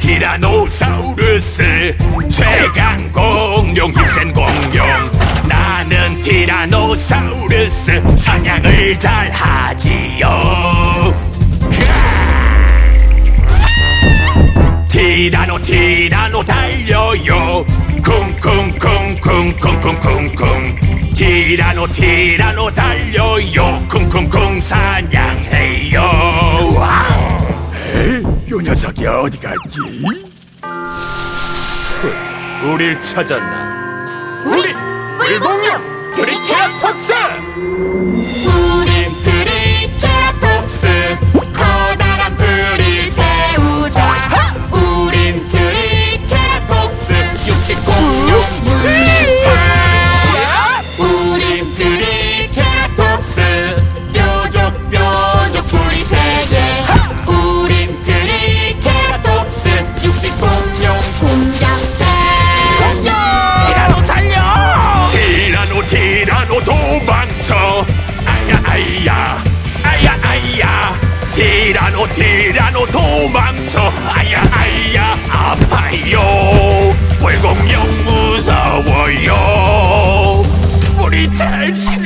티라노사우루스 최강 공룡 힘센 공룡. 나는 티라노사우루스 사냥을 잘 하지요. 티라노 티라노 달려요. 쿵쿵쿵쿵쿵쿵쿵쿵 티라노 티라노 달려요. 쿵쿵쿵 사냥 요 녀석이 어디 갔지? 우릴 찾았나? 우리 물공룡 트리케라 티라노 티라노 도망쳐. 아야 아야 아파요. 불공룡 무서워요. 우리 잘 싫어